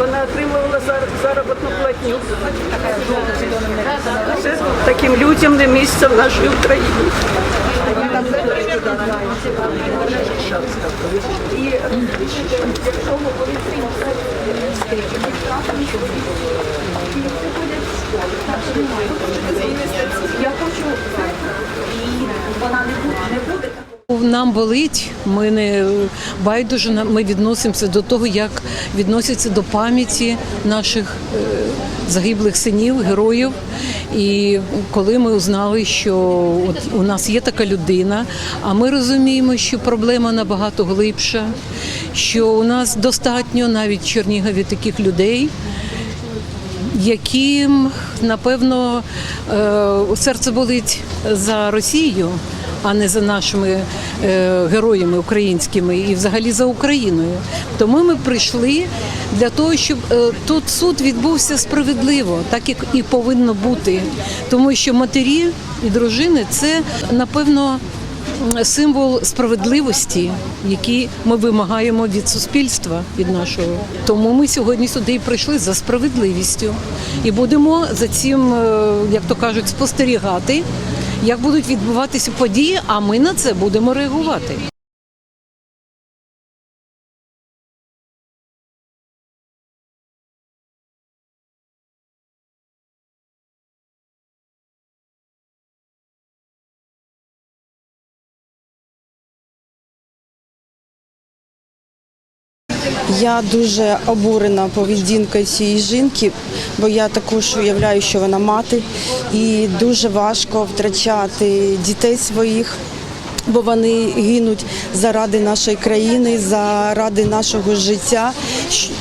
вона отримувала заробітну платню. Це таким людям не місце в нашій Україні. І е, якщо говорити, Нам болить, ми не байдуже ми відносимося до того, як відносяться до пам'яті наших е, загиблих синів, героїв. І коли ми узнали, що от у нас є така людина, а ми розуміємо, що проблема набагато глибша, що у нас достатньо навіть в Чернігові таких людей яким напевно е, серце болить за Росію, а не за нашими героями українськими і взагалі за Україною. Тому ми прийшли для того, щоб е, тут суд відбувся справедливо, так як і повинно бути. Тому що матері і дружини це напевно символ справедливості, який ми вимагаємо від суспільства, від нашого. Тому ми сьогодні сюди і прийшли за справедливістю і будемо за цим, е, як то кажуть, спостерігати, як будуть відбуватися події. А ми на це будемо реагувати. Я дуже обурена поведінкою цієї жінки, бо я також уявляю, що вона мати, і дуже важко втрачати дітей своїх. Бо вони гинуть заради нашої країни, заради нашого життя,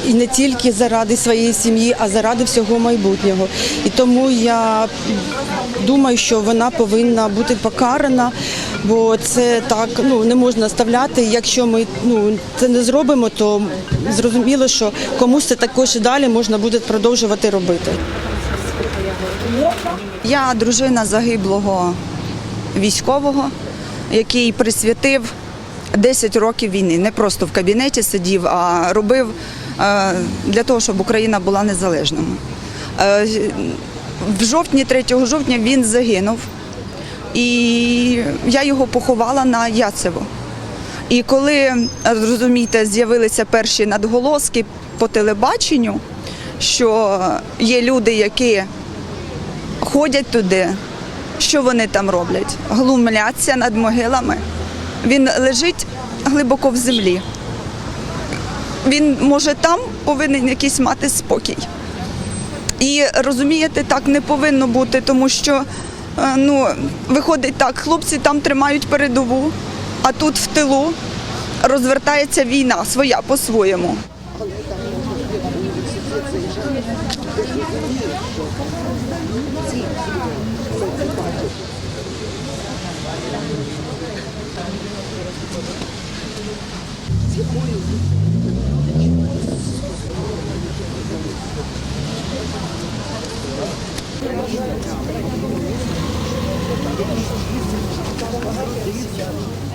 і не тільки заради своєї сім'ї, а заради всього майбутнього. І тому я думаю, що вона повинна бути покарана, бо це так ну не можна ставляти. Якщо ми ну це не зробимо, то зрозуміло, що комусь це також і далі можна буде продовжувати робити. Я дружина загиблого військового, який присвятив 10 років війни. Не просто в кабінеті сидів, а робив е, для того, щоб Україна була незалежною. Е, В жовтні, 3 жовтня він загинув, і я його поховала на Яцево. І коли розумієте, з'явилися перші надголоски по телебаченню, що є люди, які ходять туди. Що вони там роблять? Глумляться над могилами. Він лежить глибоко в землі. Він може там повинен якийсь мати спокій. І розумієте, так не повинно бути, тому що е, ну, виходить так, хлопці там тримають передову, а тут в тилу розвертається війна своя по-своєму. Дивіться, Thank you.